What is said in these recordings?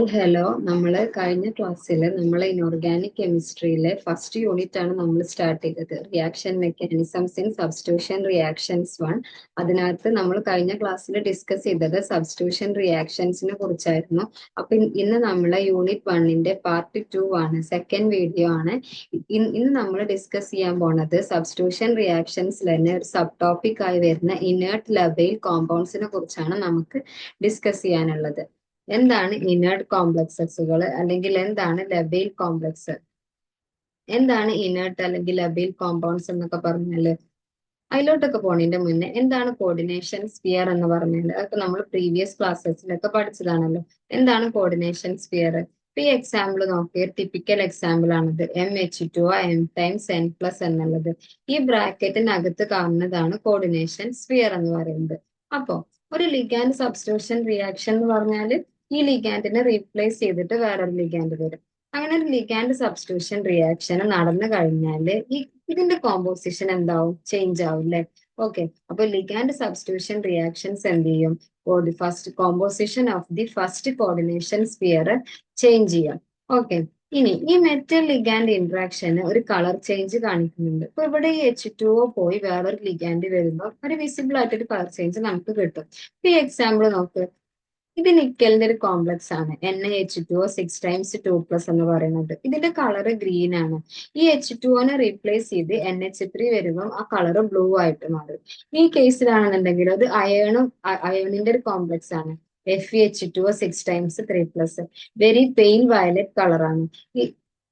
Hi hello നമ്മൾ കഴിഞ്ഞ ക്ലാസ്സിൽ നമ്മൾ ഇൻഓർഗാനിക് കെമിസ്ട്രിയിലെ ഫസ്റ്റ് യൂണിറ്റ് ആണ് നമ്മൾ സ്റ്റാർട്ട് ചെയ്തത്. Reaction mechanisms in substitution reactions one അതിനകത്ത് നമ്മൾ കഴിഞ്ഞ ക്ലാസ്സിൽ ഡിസ്കസ് ചെയ്തത് സബ്സ്റ്റിറ്റ്യൂഷൻ റിയാക്ഷൻസിനെ കുറിച്ചായിരുന്നു. അപ്പൊ ഇന്ന് നമ്മൾ യൂണിറ്റ് വണ്ണിന്റെ പാർട്ട് ടു ആണ് സെക്കൻഡ് വീഡിയോ ആണ്. ഇന്ന് നമ്മൾ ഡിസ്കസ് ചെയ്യാൻ പോണത് സബ്സ്റ്റിറ്റ്യൂഷൻ റിയാക്ഷൻസിൽ തന്നെ ഒരു സബ് ടോപ്പിക് ആയി വരുന്ന ഇനേർട്ട് ലബൈൽ കോമ്പൗണ്ട്സിനെ കുറിച്ചാണ് നമുക്ക് ഡിസ്കസ് ചെയ്യാനുള്ളത്. എന്താണ് ഇനേർഡ് കോംപ്ലക്സസുകൾ അല്ലെങ്കിൽ എന്താണ് ലബൈൽ കോംപ്ലക്സ് എന്താണ് ഇനേർട്ട് അല്ലെങ്കിൽ ലബൈൽ കോമ്പൗണ്ട്സ് എന്നൊക്കെ പറഞ്ഞാൽ അതിലോട്ടൊക്കെ പോണതിന്റെ മുന്നേ എന്താണ് കോർഡിനേഷൻ സ്പിയർ എന്ന് പറഞ്ഞാൽ അതൊക്കെ നമ്മൾ പ്രീവിയസ് ക്ലാസ്സസിലൊക്കെ പഠിച്ചതാണല്ലോ. എന്താണ് കോർഡിനേഷൻ സ്പിയർ ഇപ്പൊ ഈ എക്സാമ്പിൾ നോക്കിയ ടിപ്പിക്കൽ എക്സാമ്പിൾ ആണിത്. M H two M times N plus എന്നുള്ളത്. ഈ ബ്രാക്കറ്റിനകത്ത് കാണുന്നതാണ് കോർഡിനേഷൻ സ്പിയർ എന്ന് പറയുന്നത്. അപ്പോ ഒരു ലിഗാൻഡ് സബ്സ്റ്റിറ്റ്യൂഷൻ റിയാക്ഷൻ എന്ന് പറഞ്ഞാൽ ഈ ലിഗാൻഡിനെ റീപ്ലേസ് ചെയ്തിട്ട് വേറൊരു ലിഗാൻഡ് വരും. അങ്ങനെ ഒരു ലിഗാൻഡ് സബ്സ്റ്റിറ്റ്യൂഷൻ റിയാക്ഷൻ നടന്നു കഴിഞ്ഞാൽ ഈ ഇതിന്റെ കോമ്പോസിഷൻ എന്താവും? ചേഞ്ച് ആവും അല്ലെ ഓക്കെ അപ്പൊ ലിഗാൻഡ് സബ്സ്റ്റിറ്റ്യൂഷൻ റിയാക്ഷൻസ് എന്ത് ചെയ്യും? First composition of the first coordination sphere change ചെയ്യാം. ഓക്കെ ഇനി ഈ മെറ്റൽ ലിഗാൻഡ് ഇന്ററാക്ഷന് ഒരു കളർ ചേഞ്ച് കാണിക്കുന്നുണ്ട്. ഇപ്പൊ ഇവിടെ ഈ എച്ച് ടു ഒ പോയി വേറൊരു ലിഗാൻഡ് വരുമ്പോൾ ഒരു വിസിബിൾ ആയിട്ടൊരു കളർ ചേഞ്ച് നമുക്ക് കിട്ടും. ഈ എക്സാമ്പിൾ നോക്ക്. ഇത് നിക്കലിന്റെ ഒരു കോംപ്ലക്സ് ആണ്. N H two O six times two plus എന്ന് പറയുന്നത്. ഇതിന്റെ കളർ ഗ്രീൻ ആണ്. ഈ എച്ച് ടുവിനെ റീപ്ലേസ് ചെയ്ത് എൻ എച്ച് ത്രീ വരുമ്പോൾ ആ കളർ ബ്ലൂ ആയിട്ട് മാറും. ഈ കേസിലാണെന്നുണ്ടെങ്കിൽ അത് അയണും അയണിന്റെ ഒരു കോംപ്ലക്സ് ആണ്. F H two O six times three plus very pale violet കളറാണ്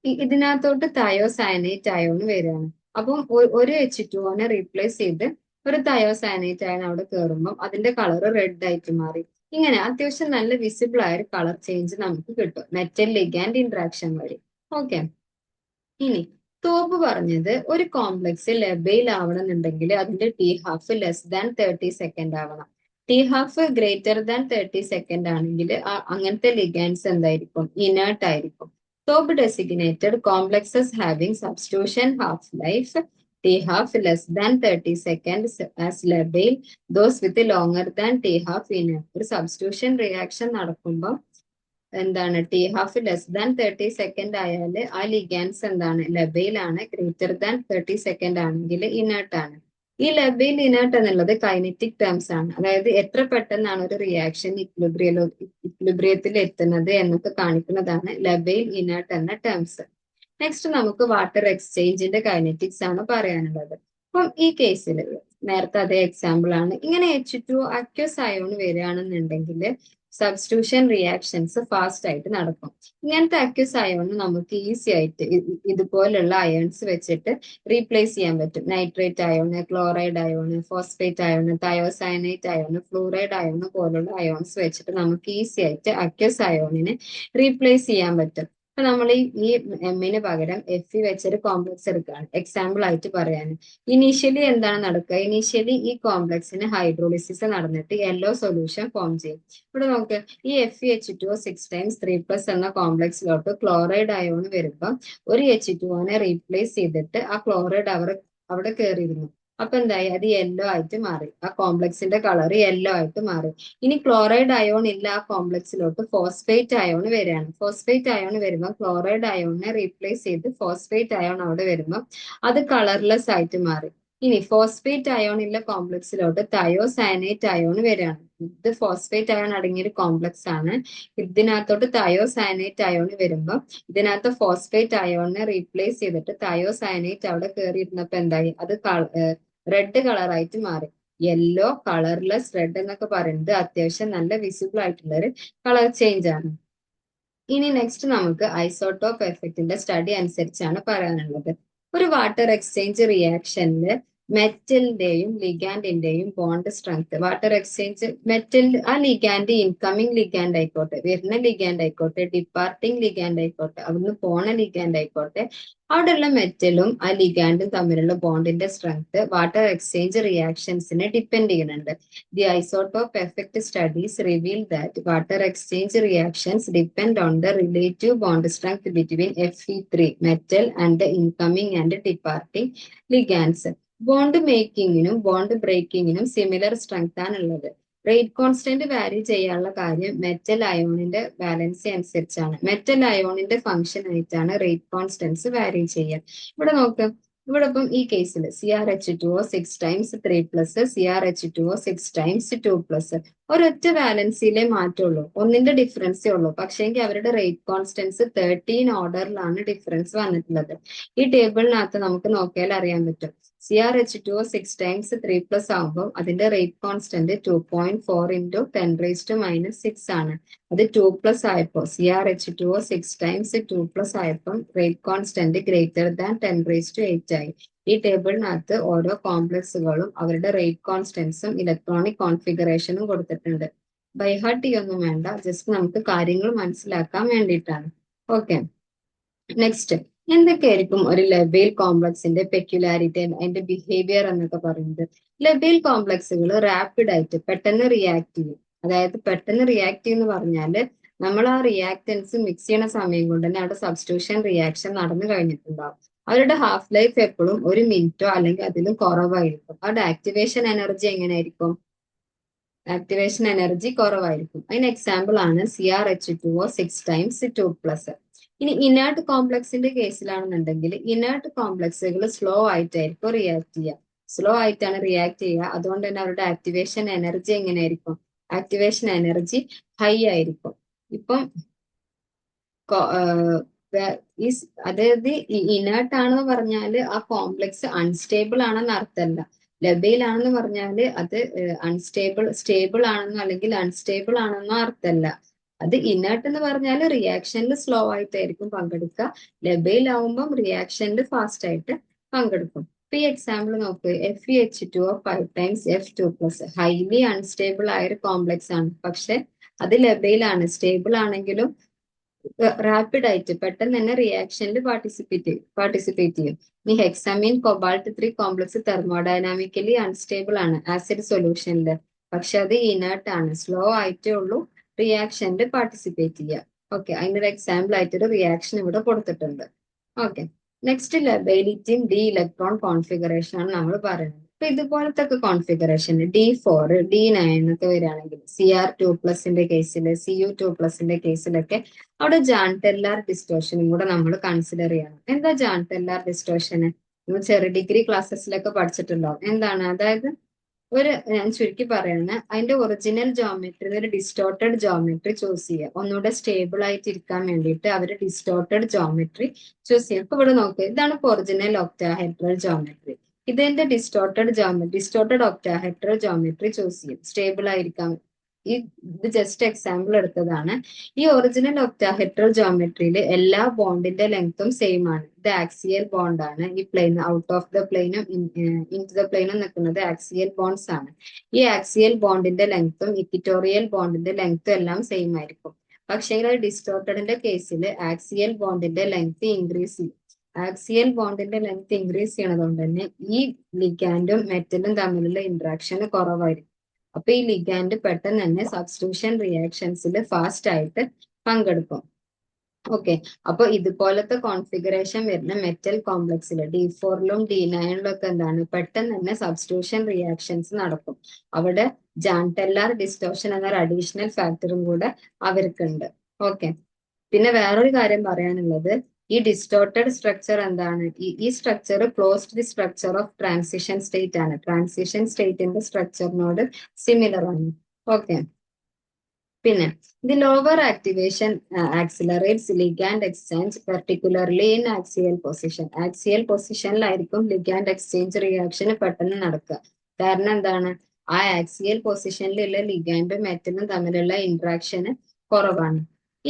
ഇതിനകത്തോട്ട് തയോസയനേറ്റ് അയോൺ വരികയാണ്. അപ്പം ഒരു എച്ച് ടുവിനെ റീപ്ലേസ് ചെയ്ത് ഒരു തയോസയനേറ്റ് അയൺ അവിടെ കയറുമ്പോൾ അതിന്റെ കളർ റെഡ് ആയിട്ട് മാറി. ഇങ്ങനെ അത്യാവശ്യം നല്ല വിസിബിൾ ആയ ഒരു കളർ ചേഞ്ച് നമുക്ക് കിട്ടും. മെറ്റൽ ലിഗാൻഡ് ഇന്ററാക്ഷൻ വഴി. ഓക്കെ ഇനി തോപ്പ് പറഞ്ഞത് ഒരു കോംപ്ലക്സ് ലെബയിൽ ആവണമെന്നുണ്ടെങ്കിൽ അതിന്റെ T half less than thirty second ആവണം. T half greater than thirty second ആണെങ്കിൽ അങ്ങനത്തെ ലിഗാൻഡ്സ് എന്തായിരിക്കും? ഇനേർട്ട് ആയിരിക്കും. Taube designated complexes having substitution half life half less than thirty second as labile those with longer than T half inert ഒരു substitution reaction നടക്കുമ്പോൾ എന്താണ്? T half less than thirty second ആയാൽ ആ ligands എന്താണ്? ലബയിലാണ് greater than thirty second ആണെങ്കിൽ inert ആണ്. ഈ ലബയിൽ ഇനേർട്ട് എന്നുള്ളത് കൈനറ്റിക് ടേംസ് ആണ്. അതായത് എത്ര പെട്ടെന്നാണ് ഒരു റിയാക്ഷൻ ഇക്വിലിബ്രിയലോ ഇക്വിലിബ്രിയത്തിൽ എത്തുന്നത് എന്നൊക്കെ കാണിക്കുന്നതാണ് ലബയിൽ ഇനേർട്ട് എന്ന ടേംസ് നെക്സ്റ്റ് നമുക്ക് വാട്ടർ എക്സ്ചേഞ്ചിന്റെ കൈനറ്റിക്സ് ആണ് പറയാനുള്ളത്. അപ്പം ഈ കേസിൽ നേരത്തെ അതേ എക്സാമ്പിൾ ആണ്. ഇങ്ങനെ എച്ച് ടു അക്യൂസ് അയോൺ വരികയാണെന്നുണ്ടെങ്കിൽ സബ്സ്റ്റിറ്റ്യൂഷൻ റിയാക്ഷൻസ് ഫാസ്റ്റ് ആയിട്ട് നടക്കും. ഇങ്ങനത്തെ അക്യൂസ് അയോൺ നമുക്ക് ഈസി ആയിട്ട് ഇതുപോലുള്ള അയോൺസ് വെച്ചിട്ട് റീപ്ലേസ് ചെയ്യാൻ പറ്റും. Nitrate ion chloride ion phosphate ion thiocyanate ion fluoride ion പോലുള്ള അയോൺസ് വെച്ചിട്ട് നമുക്ക് ഈസി ആയിട്ട് അക്യൂസ് അയോണിനെ റീപ്ലേസ് ചെയ്യാൻ പറ്റും. അപ്പൊ നമ്മൾ ഈ എമ്മിന് പകരം എഫ് ഇ വെച്ചൊരു കോംപ്ലക്സ് എടുക്കുകയാണ് എക്സാമ്പിൾ ആയിട്ട് പറയാൻ ഇനീഷ്യലി എന്താണ് നടക്കുക? ഇനീഷ്യലി ഈ കോംപ്ലക്സിന് ഹൈഡ്രോളിസിസ് നടന്നിട്ട് യെല്ലോ സൊല്യൂഷൻ ഫോം ചെയ്യും. ഇവിടെ നോക്ക്. ഈ F E H two six times three plus എന്ന കോംപ്ലക്സിലോട്ട് ക്ലോറൈഡ് അയോൺ വരുമ്പോൾ ഒരു എച്ച് ടുവിനെ റീപ്ലേസ് ചെയ്തിട്ട് ആ ക്ലോറൈഡ് അവർ അവിടെ കയറിയിരുന്നു അപ്പൊ എന്തായി? അത് യെല്ലോ ആയിട്ട് മാറി. ആ കോംപ്ലക്സിന്റെ കളർ യെല്ലോ ആയിട്ട് മാറി. ഇനി ക്ലോറൈഡ് അയോൺ ഇല്ല ആ കോംപ്ലക്സിലോട്ട് ഫോസ്ഫേറ്റ് അയോൺ വരികയാണ്. ഫോസ്ഫേറ്റ് അയോൺ വരുമ്പോൾ ക്ലോറൈഡ് അയോണിനെ റീപ്ലേസ് ചെയ്ത് ഫോസ്ഫേറ്റ് അയോൺ അവിടെ വരുമ്പോൾ അത് കളർലെസ് ആയിട്ട് മാറി. ഇനി ഫോസ്ഫേറ്റ് അയോൺ ഉള്ള കോംപ്ലക്സിലോട്ട് തയോസയനേറ്റ് അയോൺ വരികയാണ്. ഇത് ഫോസ്ഫേറ്റ് അയോൺ അടങ്ങിയ ഒരു കോംപ്ലക്സ് ആണ്. ഇതിനകത്തോട്ട് തയോസയനേറ്റ് അയോൺ വരുമ്പോൾ ഇതിനകത്ത് ഫോസ്ഫേറ്റ് അയോണിനെ റീപ്ലേസ് ചെയ്തിട്ട് തയോസയനേറ്റ് അവിടെ കയറിയിരുന്നപ്പോ എന്തായി? അത് റെഡ് കളർ ആയിട്ട് മാറി. യെല്ലോ കളർലെസ് റെഡ് എന്നൊക്കെ പറയുന്നത് അത്യാവശ്യം നല്ല വിസിബിൾ ആയിട്ടുള്ള ഒരു കളർ ചേഞ്ച് ആണ്. ഇനി നെക്സ്റ്റ് നമുക്ക് ഐസോട്ടോപ്പ് എഫക്റ്റിന്റെ സ്റ്റഡി അനുസരിച്ചാണ് പറയാനുള്ളത്. ഒരു വാട്ടർ എക്സ്ചേഞ്ച് റിയാക്ഷനിൽ മെറ്റലിന്റെയും ലിഗാൻഡിന്റെയും bond strength water exchange metal ആ ലിഗാൻഡ് ഇൻകമ്മിങ് ലിഗാൻഡ് ആയിക്കോട്ടെ വരുന്ന ലിഗാൻഡ് ആയിക്കോട്ടെ ഡിപ്പാർട്ടിങ് ലിഗാൻഡ് ആയിക്കോട്ടെ അവിടുന്ന് പോണ ലിഗാൻഡ് ആയിക്കോട്ടെ അവിടെയുള്ള മെറ്റലും ആ ലിഗാൻഡും തമ്മിലുള്ള ബോണ്ടിന്റെ സ്ട്രെങ്ത് വാട്ടർ എക്സ്ചേഞ്ച് റിയാക്ഷൻസിനെ ഡിപ്പെൻഡ് ചെയ്യുന്നുണ്ട്. The isotope effect studies reveal that water exchange reactions depend on the relative bond strength between F E three metal and the incoming and departing ligands bond മേക്കിങ്ങിനും bond ബ്രേക്കിങ്ങിനും similar strength ആണ് ഉള്ളത്. Rate constant vary ചെയ്യാനുള്ള കാര്യം metal അയോണിന്റെ balance അനുസരിച്ചാണ്. Metal അയോണിന്റെ function ആയിട്ടാണ് rate constants vary ചെയ്യുക ഇവിടെ നോക്ക്. ഇവിടെ ഇപ്പം ഈ കേസിൽ C R H two O six times three plus C R H two O six times two plus ഒരൊറ്റ വാലൻസിയിലെ മാറ്റമുള്ളൂ ഒന്നിന്റെ ഡിഫറൻസേ ഉള്ളൂ. പക്ഷേങ്കിൽ അവരുടെ റേറ്റ് കോൺസ്റ്റൻസ് തേർട്ടീൻ ഓർഡറിലാണ് ഡിഫറൻസ് വന്നിട്ടുള്ളത്. ഈ ടേബിളിനകത്ത് നമുക്ക് നോക്കിയാൽ അറിയാൻ പറ്റും. C R H two six times three plus ആകുമ്പോൾ അതിന്റെ rate constant two point four into ten raise to minus six ആണ്. അത് ടു പ്ലസ് ആയപ്പോൾ C R H two six times two plus ആയപ്പോൾ rate constant greater than ten raise to eight ആയി. ഈ ടേബിളിനകത്ത് ഓരോ കോംപ്ലക്സുകളും അവരുടെ റേറ്റ് കോൺസ്റ്റൻസും ഇലക്ട്രോണിക് കോൺഫിഗറേഷനും കൊടുത്തിട്ടുണ്ട്. By heart ഒന്നും വേണ്ട ജസ്റ്റ് നമുക്ക് കാര്യങ്ങൾ മനസ്സിലാക്കാൻ വേണ്ടിയിട്ടാണ്. ഓക്കെ നെക്സ്റ്റ് എന്തൊക്കെയായിരിക്കും ഒരു ലെബേൽ കോംപ്ലക്സിന്റെ പെക്യുലാരിറ്റി അതിന്റെ ബിഹേവിയർ എന്നൊക്കെ പറയുന്നത്? ലെബേൽ കോംപ്ലക്സുകൾ റാപ്പിഡ് ആയിട്ട് പെട്ടെന്ന് റിയാക്ട് ചെയ്യും. അതായത് പെട്ടെന്ന് റിയാക്ട് ചെയ്യുന്ന പറഞ്ഞാൽ നമ്മൾ ആ റിയാക്ടൻസ് മിക്സ് ചെയ്യണ സമയം കൊണ്ട് തന്നെ അവിടെ സബ്സ്റ്റിറ്റ്യൂഷൻ റിയാക്ഷൻ നടന്നു കഴിഞ്ഞിട്ടുണ്ടാവും. അവരുടെ ഹാഫ് ലൈഫ് എപ്പോഴും ഒരു മിനിറ്റോ അല്ലെങ്കിൽ അതിലും കുറവായിരിക്കും. അവരുടെ ആക്ടിവേഷൻ എനർജി എങ്ങനെയായിരിക്കും? ആക്ടിവേഷൻ എനർജി കുറവായിരിക്കും. അതിന് എക്സാമ്പിൾ ആണ് C R H two O six times two plus ഇനി ഇനേർട്ട് കോംപ്ലക്സിന്റെ കേസിലാണെന്നുണ്ടെങ്കിൽ ഇനേർട്ട് കോംപ്ലക്സുകൾ സ്ലോ ആയിട്ടായിരിക്കും റിയാക്ട് ചെയ്യുക. സ്ലോ ആയിട്ടാണ് റിയാക്ട് ചെയ്യുക. അതുകൊണ്ട് തന്നെ അവരുടെ ആക്ടിവേഷൻ എനർജി എങ്ങനെയായിരിക്കും? ആക്ടിവേഷൻ എനർജി ഹൈ ആയിരിക്കും. ഇപ്പം അതായത് ഇനേർട്ട് ആണെന്ന് പറഞ്ഞാൽ ആ കോംപ്ലക്സ് അൺസ്റ്റേബിൾ ആണെന്ന് അർത്ഥമല്ല. ലബയിലാണെന്ന് പറഞ്ഞാൽ അത് അൺസ്റ്റേബിൾ സ്റ്റേബിൾ ആണെന്നോ അല്ലെങ്കിൽ അൺസ്റ്റേബിൾ ആണെന്നോ അർത്ഥമല്ല. അത് ഇനേർട്ട് എന്ന് പറഞ്ഞാൽ റിയാക്ഷനിൽ സ്ലോ ആയിട്ടായിരിക്കും പങ്കെടുക്കുക. ലബയിലാവുമ്പം റിയാക്ഷനിൽ ഫാസ്റ്റ് ആയിട്ട് പങ്കെടുക്കും. ഇപ്പൊ ഈ എക്സാമ്പിൾ നോക്ക്. F E H two O five times F two plus highly unstable ആയ ഒരു കോംപ്ലക്സ് ആണ്. പക്ഷെ അത് ലബയിലാണ് സ്റ്റേബിൾ ആണെങ്കിലും റാപ്പിഡ് ആയിട്ട് പെട്ടെന്ന് തന്നെ റിയാക്ഷനിൽ പാർട്ടിസിപ്പേറ്റ് പാർട്ടിസിപ്പേറ്റ് ചെയ്യും. ഇനി hexamine cobalt three complex thermodynamically unstable ആണ് ആസിഡ് സൊല്യൂഷനിൽ പക്ഷെ അത് ഇനേർട്ട് ആണ്. സ്ലോ ആയിട്ടേ ഉള്ളൂ. റിയാക്ഷനിൽ പാർട്ടിസിപ്പേറ്റ് ചെയ്യുക ഓക്കെ ഒരു എക്സാമ്പിൾ ആയിട്ടൊരു റിയാക്ഷൻ ഇവിടെ കൊടുത്തിട്ടുണ്ട്. ഓക്കെ നെക്സ്റ്റ് ലബൈലിറ്റിയും ഡി ഇലക്ട്രോൺ കോൺഫിഗറേഷൻ ആണ് നമ്മൾ പറയുന്നത്. അപ്പൊ ഇതുപോലത്തെ configuration D four D nine ഒക്കെ വരികയാണെങ്കിൽ സി ആർ ടു പ്ലസിന്റെ കേസിൽ സി യു ടു പ്ലസിന്റെ കേസിലൊക്കെ അവിടെ ജാൻടെല്ലാർ ഡിസ്റ്റോഷനും കൂടെ നമ്മൾ കൺസിഡർ ചെയ്യണം. എന്താ ജാൻടെല്ലാർ ഡിസ്റ്റോഷന് നമ്മൾ ചെറിയ ഡിഗ്രി ക്ലാസ്സസിലൊക്കെ പഠിച്ചിട്ടുണ്ടാവും. എന്താണ്? അതായത് ഒരു ഞാൻ ചുരുക്കി പറയുന്നത് അതിന്റെ ഒറിജിനൽ ജോമെട്രി ഒരു ഡിസ്റ്റോർട്ടഡ് ജോമെട്രി ചൂസ് ചെയ്യുക ഒന്നുകൂടെ സ്റ്റേബിൾ ആയിട്ട് ഇരിക്കാൻ വേണ്ടിയിട്ട് അവർ ഡിസ്റ്റോർട്ടഡ് ജോമെട്രി ചൂസ് ചെയ്യുക ഇപ്പൊ ഇവിടെ നോക്കുക ഇതാണ് ഒറിജിനൽ ഒക്ടാഹെഡ്രൽ ജോമെട്രി ഇതിന്റെ distorted geometry distorted octahedral geometry choose ചെയ്യും. സ്റ്റേബിൾ ആയിരിക്കാൻ ഈ ഇത് ജസ്റ്റ് എക്സാമ്പിൾ എടുത്തതാണ്. ഈ ഒറിജിനൽ ഒക്ടാഹെഡ്രൽ ജോമെട്രിയിൽ എല്ലാ ബോണ്ടിന്റെ ലെങ്ത്തും സെയിം ആണ്. ഇത് ആക്സിയൽ ബോണ്ട് ആണ്. ഈ പ്ലെയിൻ ഔട്ട് ഓഫ് ദ പ്ലെയിനും ഇൻ ടു ദ പ്ലെയിനും നിൽക്കുന്നത് ആക്സിയൽ ബോണ്ട്സ് ആണ്. ഈ ആക്സിയൽ ബോണ്ടിന്റെ ലെങ്ത്തും ഇക്വിറ്റോറിയൽ ബോണ്ടിന്റെ ലെങ്ത്തും എല്ലാം സെയിം ആയിരിക്കും. പക്ഷേ ഡിസ്റ്റോർട്ടഡിന്റെ കേസിൽ ആക്സിയൽ ബോണ്ടിന്റെ ലെങ്ത് ഇൻക്രീസ് ചെയ്യും. ആക്സിയൽ ബോണ്ടിന്റെ ലെങ്ത് ഇൻക്രീസ് ചെയ്യണതുകൊണ്ട് തന്നെ ഈ ലിഗാൻഡും മെറ്റലും തമ്മിലുള്ള ഇന്ററാക്ഷൻ കുറവായിരിക്കും. അപ്പൊ ഈ ലിഗാൻഡ് പെട്ടെന്ന് തന്നെ സബ്സ്റ്റിറ്റ്യൂഷൻ റിയാക്ഷൻസിൽ ഫാസ്റ്റ് ആയിട്ട് പങ്കെടുക്കും. ഓക്കെ അപ്പൊ ഇതുപോലത്തെ കോൺഫിഗറേഷൻ വരുന്ന മെറ്റൽ കോംപ്ലക്സിൽ ഡി ഫോറിലും ഡി നയനിലും ഒക്കെ എന്താണ്? പെട്ടെന്ന് തന്നെ സബ്സ്റ്റിറ്റ്യൂഷൻ റിയാക്ഷൻസ് നടക്കും. അവിടെ ജാൻടെല്ലാർ ഡിസ്റ്റോഷൻ എന്നൊരു അഡീഷണൽ ഫാക്ടറും കൂടെ അവർക്കുണ്ട്. ഓക്കെ പിന്നെ വേറൊരു കാര്യം പറയാനുള്ളത് ഈ ഡിസ്റ്റോർട്ടഡ് സ്ട്രക്ചർ എന്താണ്? ഈ structure closed the structure of transition state ആണ്. ട്രാൻസിഷൻ സ്റ്റേറ്റിന്റെ സ്ട്രക്ചറിനോട് സിമിലർ ആണ്. ഓക്കെ പിന്നെ the lower activation accelerates ligand exchange particularly in axial position axial പൊസിഷനിലായിരിക്കും ligand exchange reaction പെട്ടെന്ന് നടക്കുക. കാരണം എന്താണ്? ആ ആക്സിയൽ പൊസിഷനിലുള്ള ലിഗാൻഡും മെറ്റലും തമ്മിലുള്ള ഇന്ററാക്ഷന് കുറവാണ്.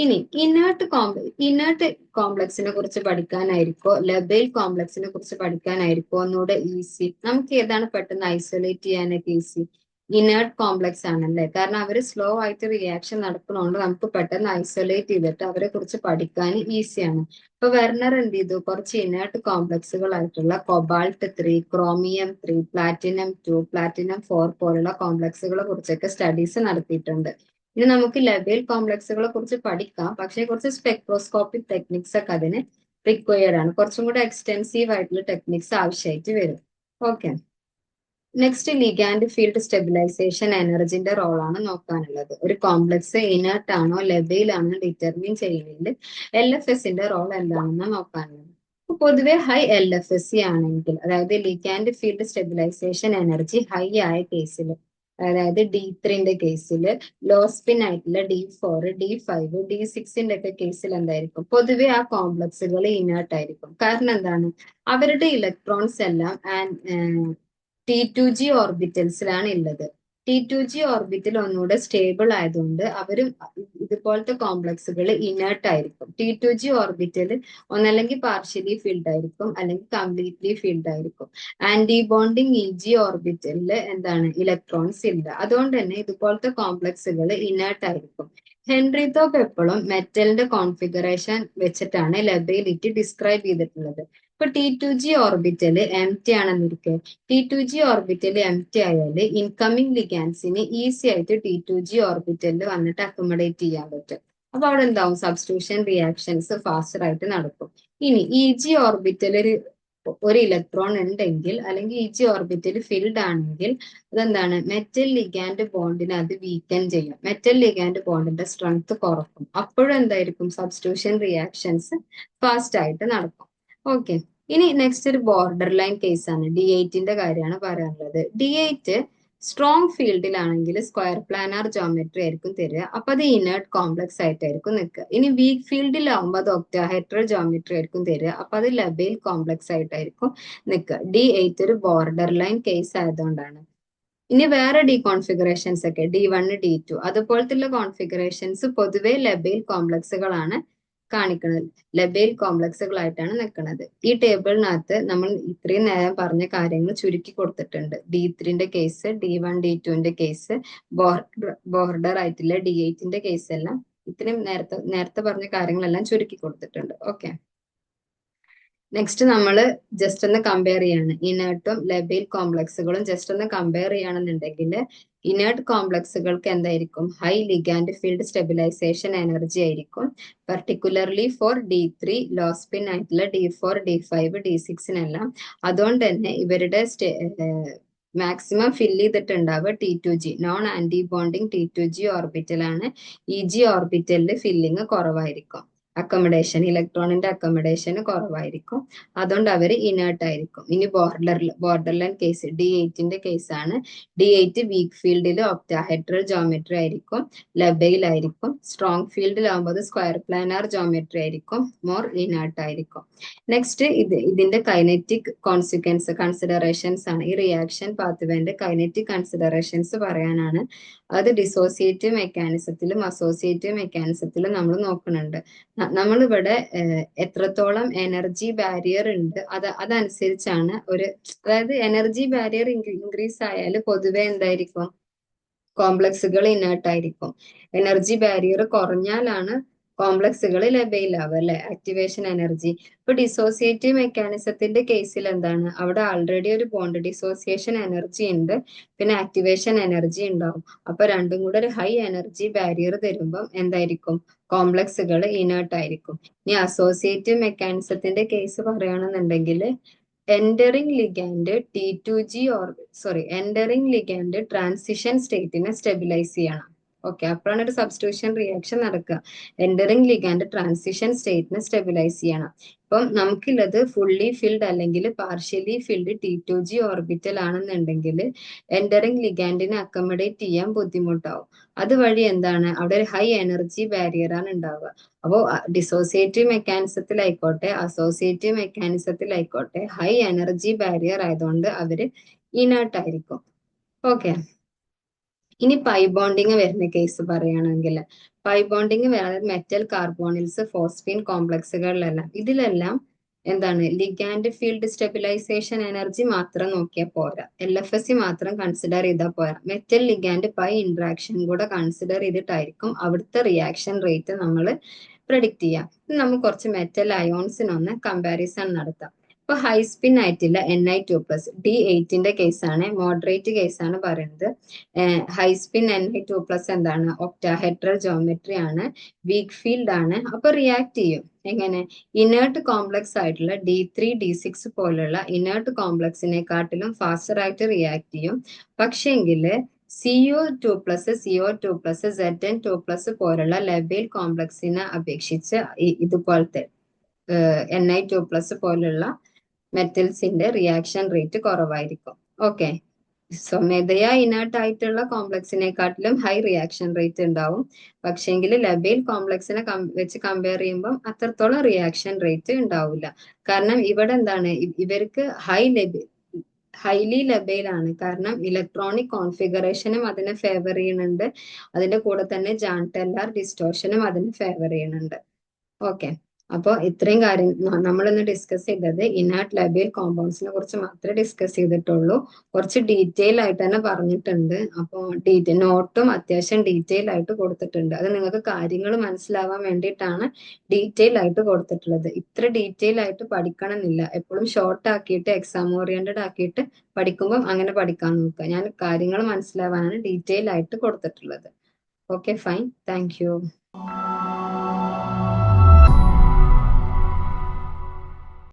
ഇനി ഇനേർട്ട് കോംപ്ലക്സ് ഇനേർട്ട് കോംപ്ലക്സിനെ കുറിച്ച് പഠിക്കാനായിരിക്കോ ലബേൽ കോംപ്ലക്സിനെ കുറിച്ച് പഠിക്കാനായിരിക്കോ ഒന്നുകൂടെ ഈസി നമുക്ക് ഏതാണ് പെട്ടെന്ന് ഐസൊലേറ്റ് ചെയ്യാനൊക്കെ ഈസി ഇനേർട്ട് കോംപ്ലക്സ് ആണല്ലേ? കാരണം അവർ സ്ലോ ആയിട്ട് റിയാക്ഷൻ നടക്കുന്നതുകൊണ്ട് നമുക്ക് പെട്ടെന്ന് ഐസൊലേറ്റ് ചെയ്തിട്ട് അവരെ കുറിച്ച് പഠിക്കാൻ ഈസിയാണ് ഇപ്പൊ വെർണർ എന്ത് ചെയ്തു കുറച്ച് inert കോംപ്ലക്സുകളായിട്ടുള്ള cobalt three chromium three platinum two platinum four പോലുള്ള കോംപ്ലക്സുകളെ കുറിച്ചൊക്കെ സ്റ്റഡീസ് നടത്തിയിട്ടുണ്ട്. ഇനി നമുക്ക് ലെബേൽ കോംപ്ലക്സുകളെ കുറിച്ച് പഠിക്കാം. പക്ഷേ കുറച്ച് സ്പെക്ട്രോസ്കോപ്പിക് ടെക്നിക്സ് ഒക്കെ അതിന് റിക്വയർഡ് ആണ്. കുറച്ചും കൂടെ എക്സ്റ്റെൻസീവ് ആയിട്ടുള്ള ടെക്നിക്സ് ആവശ്യമായിട്ട് വരും. Okay next ligand field stabilisation എനർജിന്റെ role ആണ് നോക്കാനുള്ളത്. ഒരു കോംപ്ലക്സ് ഇനർട്ട് ആണോ ലെബയിൽ ആണോ ഡിറ്റർമിൻ ചെയ്യുന്നുണ്ട് എൽ എഫ് എസിന്റെ റോൾ എന്താണെന്ന് നോക്കാനുള്ളത്. പൊതുവെ high L F S C ആണെങ്കിൽ അതായത് ligand field stabilisation energy high ആയ കേസിൽ അതായത് ഡി ത്രീന്റെ കേസിൽ ലോ സ്പിൻ ആയിട്ടുള്ള D four D five D സിക്സിന്റെ ഒക്കെ കേസിൽ എന്തായിരിക്കും? പൊതുവെ ആ കോംപ്ലക്സുകൾ ഇനേർട്ട് ആയിരിക്കും. കാരണം എന്താണ്? അവരുടെ ഇലക്ട്രോൺസ് എല്ലാം ടി ടു ജി ഓർബിറ്റൽസിലാണ് ഉള്ളത് ടി ടു ജി ഓർബിറ്റിൽ ഒന്നുകൂടെ സ്റ്റേബിൾ ആയതുകൊണ്ട് അവരും ഇതുപോലത്തെ കോംപ്ലക്സുകൾ ഇനേർട്ട് ആയിരിക്കും. ടി ടു ജി ഓർബിറ്റിൽ ഒന്നല്ലെങ്കിൽ പാർഷ്യലി ഫീൽഡ് ആയിരിക്കും അല്ലെങ്കിൽ കംപ്ലീറ്റ്ലി ഫീൽഡ് ആയിരിക്കും. ആന്റി ബോണ്ടിങ് ഇ ജി ഓർബിറ്റലിൽ എന്താണ്? ഇലക്ട്രോൺസ് ഇല്ല. അതുകൊണ്ട് തന്നെ ഇതുപോലത്തെ കോംപ്ലക്സുകൾ ഇനേർട്ട് ആയിരിക്കും. ഹെൻറി തോപ്പ് എപ്പോഴും മെറ്റലിന്റെ കോൺഫിഗറേഷൻ വെച്ചിട്ടാണ് ലബിലിറ്റി ഡിസ്ക്രൈബ് ചെയ്തിട്ടുള്ളത്. ഇപ്പൊ T two G orbital empty ആണെന്നിരിക്കെ T two G orbital empty ആയാൽ ഇൻകമിംഗ് ലിഗാൻസിന് ഈസി ആയിട്ട് ടി ടു ജി ഓർബിറ്റലിൽ വന്നിട്ട് അക്കോമഡേറ്റ് ചെയ്യാൻ പറ്റും. അപ്പൊ അവിടെ എന്താവും? സബ്സ്റ്റിറ്റ്യൂഷൻ റിയാക്ഷൻസ് ഫാസ്റ്റർ ആയിട്ട് നടക്കും. ഇനി ഇ ജി ഓർബിറ്റൽ ഒരു ഇലക്ട്രോൺ ഉണ്ടെങ്കിൽ അല്ലെങ്കിൽ ഇ ജി ഓർബിറ്റൽ ഫിൽഡ് ആണെങ്കിൽ അതെന്താണ്? മെറ്റൽ ലിഗാൻഡ് ബോണ്ടിനെ അത് വീക്കൻ ചെയ്യും. മെറ്റൽ ലിഗാൻഡ് ബോണ്ടിന്റെ സ്ട്രെങ്ത് കുറക്കും. അപ്പോഴും എന്തായിരിക്കും സബ്സ്റ്റിറ്റ്യൂഷൻ റിയാക്ഷൻസ് ഫാസ്റ്റ് ആയിട്ട് നടക്കും. ഓക്കെ ഇനി നെക്സ്റ്റ് ഒരു ബോർഡർ ലൈൻ കേസാണ് ഡി എയ്റ്റിന്റെ കാര്യമാണ് പറയാനുള്ളത്. ഡി എയ്റ്റ് സ്ട്രോങ് ഫീൽഡിലാണെങ്കിൽ സ്ക്വയർ പ്ലാനാർ ജോമെട്രി ആയിരിക്കും തരിക. അപ്പൊ അത് ഇനേർട്ട് കോംപ്ലക്സ് ആയിട്ടായിരിക്കും നിൽക്കുക. ഇനി വീക്ക് ഫീൽഡിലാവുമ്പോൾ അത് ഒക്ടാഹെട്രൽ ജോമെട്രി ആയിരിക്കും തരിക. അപ്പൊ അത് ലബേൽ കോംപ്ലക്സ് ആയിട്ടായിരിക്കും നിൽക്കുക. ഡി എയ്റ്റ് ഒരു ബോർഡർ ലൈൻ കേസ് ആയതുകൊണ്ടാണ്. ഇനി വേറെ ഡി കോൺഫിഗറേഷൻസ് ഒക്കെ. ഡി വൺ ഡി ടു അതുപോലത്തെ കോൺഫിഗറേഷൻസ് പൊതുവെ ലബേൽ കോംപ്ലക്സുകളാണ് കാണിക്കുന്നത് ലബേൽ കോംപ്ലക്സുകളായിട്ടാണ് നിൽക്കുന്നത് ഈ ടേബിളിനകത്ത് നമ്മൾ ഇത്രയും നേരം പറഞ്ഞ കാര്യങ്ങൾ ചുരുക്കി കൊടുത്തിട്ടുണ്ട്. ഡി ത്രീന്റെ കേസ് ഡി വൺ ഡി ടുവിന്റെ കേസ് ബോർഡർ ആയിട്ടുള്ള ഡി എയ്റ്റിന്റെ കേസ് എല്ലാം ഇത്രയും നേരത്തെ നേരത്തെ പറഞ്ഞ കാര്യങ്ങളെല്ലാം ചുരുക്കി കൊടുത്തിട്ടുണ്ട്. ഓക്കെ. നെക്സ്റ്റ് നമ്മൾ ജസ്റ്റ് ഒന്ന് കമ്പയർ ചെയ്യാണ്. ഇനേർട്ടും ലബേൽ കോംപ്ലക്സുകളും ജസ്റ്റ് ഒന്ന് കമ്പയർ ചെയ്യുകയാണെന്നുണ്ടെങ്കിൽ ഇനേർട്ട് കോംപ്ലക്സുകൾക്ക് എന്തായിരിക്കും? High ligand field stabilisation energy ആയിരിക്കും. Particularly for D three low spin ആയിട്ടുള്ള D four D five D സിക്സിനെല്ലാം അതുകൊണ്ട് തന്നെ ഇവരുടെ maximum fill ചെയ്തിട്ടുണ്ടാവുക T two G non anti bonding T two G ഓർബിറ്റലാണ് E G ഓർബിറ്റലിൽ filling കുറവായിരിക്കും. Accommodation ഇലക്ട്രോണിന്റെ accommodation കുറവായിരിക്കും. അതുകൊണ്ട് അവർ ഇനേർട്ട് ആയിരിക്കും. ഇനി border border line case D എയ്റ്റിന്റെ കേസാണ് ഡി എയ്റ്റ് വീക്ക് ഫീൽഡിൽ ഒക്ടാഹെട്രൽ ജോമെട്രി ആയിരിക്കും. ലബയിലായിരിക്കും സ്ട്രോങ് ഫീൽഡിലാകുമ്പോൾ സ്ക്വയർ പ്ലാനാർ ജോമെട്രി ആയിരിക്കും. മോർ ഇനേർട്ട് ആയിരിക്കും. നെക്സ്റ്റ് ഇത് ഇതിന്റെ കൈനറ്റിക് കോൺസിക്വൻസ് കൺസിഡറേഷൻസ് ആണ്. ഈ റിയാക്ഷൻ പാത്തുവേന്റെ കൈനറ്റിക് കൺസിഡറേഷൻസ് പറയാനാണ്. അത് ഡിസോസിയേറ്റീവ് മെക്കാനിസത്തിലും അസോസിയേറ്റീവ് മെക്കാനിസത്തിലും നമ്മൾ നോക്കുന്നുണ്ട്. നമ്മളിവിടെ എത്രത്തോളം എനർജി ബാരിയർ ഉണ്ട് അത് അതനുസരിച്ചാണ് ഒരു അതായത് എനർജി ബാരിയർ ഇൻക്രീസ് ആയാൽ പൊതുവെ എന്തായിരിക്കും? കോംപ്ലക്സുകൾ ഇനേർട്ട് ആയിരിക്കും. എനർജി ബാരിയർ കുറഞ്ഞാലാണ് കോംപ്ലക്സുകൾ ലഭ്യയിലാവുക അല്ലെ ആക്ടിവേഷൻ എനർജി. ഇപ്പൊ ഡിസോസിയേറ്റീവ് മെക്കാനിസത്തിന്റെ കേസിൽ എന്താണ്? അവിടെ ആൾറെഡി ഒരു ബോണ്ട് ഡിസോസിയേഷൻ എനർജി ഉണ്ട്. പിന്നെ ആക്ടിവേഷൻ എനർജി ഉണ്ടാവും. അപ്പൊ രണ്ടും കൂടെ ഒരു ഹൈ എനർജി ബാരിയർ തരുമ്പം എന്തായിരിക്കും? കോംപ്ലക്സുകൾ ഇനേർട്ട് ആയിരിക്കും. ഇനി അസോസിയേറ്റീവ് മെക്കാനിസത്തിന്റെ കേസ് പറയുകയാണെന്നുണ്ടെങ്കിൽ entering ligand T two G or sorry entering ligand transition സ്റ്റേറ്റിനെ stabilise ചെയ്യണം. ഓക്കെ അപ്പോഴാണ് ഒരു സബ്സ്റ്റിറ്റ്യൂഷൻ റിയാക്ഷൻ നടക്കുക. എൻഡറിങ് ലിഗാൻഡ് ട്രാൻസിഷൻ സ്റ്റേറ്റിനെ സ്റ്റെബിലൈസ് ചെയ്യണം. ഇപ്പം നമുക്കുള്ളത് ഫുള്ളി ഫിൽഡ് അല്ലെങ്കിൽ partially filled T two G orbital ആണെന്നുണ്ടെങ്കിൽ എൻഡറിങ് ലിഗാൻഡിനെ അക്കോമഡേറ്റ് ചെയ്യാൻ ബുദ്ധിമുട്ടാവും. അതുവഴി എന്താണ്? അവിടെ ഒരു ഹൈ എനർജി ബാരിയർ ആണ് ഉണ്ടാവുക. അപ്പോൾ ഡിസോസിയേറ്റീവ് മെക്കാനിസത്തിലായിക്കോട്ടെ അസോസിയേറ്റീവ് മെക്കാനിസത്തിലായിക്കോട്ടെ ഹൈ എനർജി ബാരിയർ ആയതുകൊണ്ട് അവർ ഇനേർട്ട് ആയിരിക്കും. ഓക്കെ ഇനി പൈ ബോണ്ടിങ് വരുന്ന കേസ് പറയുകയാണെങ്കിൽ പൈ ബോണ്ടിങ് വരുന്നത് മെറ്റൽ കാർബോണിൽസ് ഫോസ്ഫീൻ കോംപ്ലക്സുകളിലെല്ലാം ഇതിലെല്ലാം എന്താണ്? ലിഗാൻഡ് ഫീൽഡ് സ്റ്റെബിലൈസേഷൻ എനർജി മാത്രം നോക്കിയാൽ പോരാ. എൽ എഫ് എസ് സി മാത്രം കൺസിഡർ ചെയ്താൽ പോരാ. മെറ്റൽ ലിഗാൻഡ് പൈ ഇന്ററാക്ഷൻ കൂടെ കൺസിഡർ ചെയ്തിട്ടായിരിക്കും അവിടുത്തെ റിയാക്ഷൻ റേറ്റ് നമ്മൾ പ്രഡിക്റ്റ് ചെയ്യാം. നമുക്ക് കുറച്ച് മെറ്റൽ അയോൺസിനൊന്ന് കമ്പാരിസൺ നടത്താം. ഇപ്പൊ ഹൈ സ്പിൻ ആയിട്ടില്ല N I two plus D എയ്റ്റിന്റെ കേസാണ് മോഡറേറ്റ് കേസാണ് പറയുന്നത്. High spin N I two plus എന്താണ്? ഒക്ടാഹെഡ്രൽ ജോമെട്രി ആണ് വീക്ക് ഫീൽഡ് ആണ്. അപ്പൊ റിയാക്ട് ചെയ്യും. എങ്ങനെ? ഇനേർട്ട് കോംപ്ലക്സ് ആയിട്ടുള്ള ഡി ത്രീ ഡി സിക്സ് പോലുള്ള ഇനേർട്ട് കോംപ്ലക്സിനെക്കാട്ടിലും ഫാസ്റ്റർ ആയിട്ട് റിയാക്ട് ചെയ്യും. പക്ഷേങ്കിൽ C O two plus C O two plus Z N two plus പോലുള്ള ലെബേൽ കോംപ്ലക്സിനെ അപേക്ഷിച്ച് ഇതുപോലത്തെ എൻ ഐ ടു പ്ലസ് പോലുള്ള മെറ്റൽസിന്റെ റിയാക്ഷൻ റേറ്റ് കുറവായിരിക്കും. ഓക്കെ സ്വമേധയ ഇനേർട്ട് ആയിട്ടുള്ള കോംപ്ലക്സിനെക്കാട്ടിലും ഹൈ റിയാക്ഷൻ റേറ്റ് ഉണ്ടാവും. പക്ഷേങ്കിൽ ലബേൽ കോംപ്ലക്സിനെ വെച്ച് കമ്പയർ ചെയ്യുമ്പോൾ അത്രത്തോളം റിയാക്ഷൻ റേറ്റ് ഉണ്ടാവില്ല കാരണം ഇവിടെ എന്താണ്? ഇവർക്ക് ഹൈ ലബേ ഹൈലി ലബേലാണ് കാരണം ഇലക്ട്രോണിക് കോൺഫിഗറേഷനും അതിനെ ഫേവർ ചെയ്യുന്നുണ്ട്. അതിന്റെ കൂടെ തന്നെ ജാൻടെല്ലാർ ഡിസ്റ്റോർഷനും അതിന് ഫേവർ ചെയ്യുന്നുണ്ട്. ഓക്കെ അപ്പോൾ ഇത്രയും കാര്യം നമ്മൾ ഇന്ന് ഡിസ്കസ് ചെയ്തത് ഇനാട്ട് ലബിയൽ കോമ്പൗണ്ട്സിനെ കുറിച്ച് മാത്രമേ ഡിസ്കസ് ചെയ്തിട്ടുള്ളൂ. കുറച്ച് ഡീറ്റെയിൽ ആയിട്ട് തന്നെ പറഞ്ഞിട്ടുണ്ട്. അപ്പോൾ ഡീറ്റെയിൽ നോട്ടും അത്യാവശ്യം ഡീറ്റെയിൽ ആയിട്ട് കൊടുത്തിട്ടുണ്ട്. അത് നിങ്ങൾക്ക് കാര്യങ്ങൾ മനസ്സിലാവാൻ വേണ്ടിയിട്ടാണ് ഡീറ്റെയിൽ ആയിട്ട് കൊടുത്തിട്ടുള്ളത്. ഇത്ര ഡീറ്റെയിൽ ആയിട്ട് പഠിക്കണമെന്നില്ല. എപ്പോഴും ഷോർട്ട് ആക്കിയിട്ട് എക്സാം ഓറിയന്റഡ് ആക്കിയിട്ട് പഠിക്കുമ്പോൾ അങ്ങനെ പഠിക്കാൻ നോക്കുക. ഞാൻ കാര്യങ്ങൾ മനസ്സിലാവാനാണ് ഡീറ്റെയിൽ ആയിട്ട് കൊടുത്തിട്ടുള്ളത്. Okay fine thank you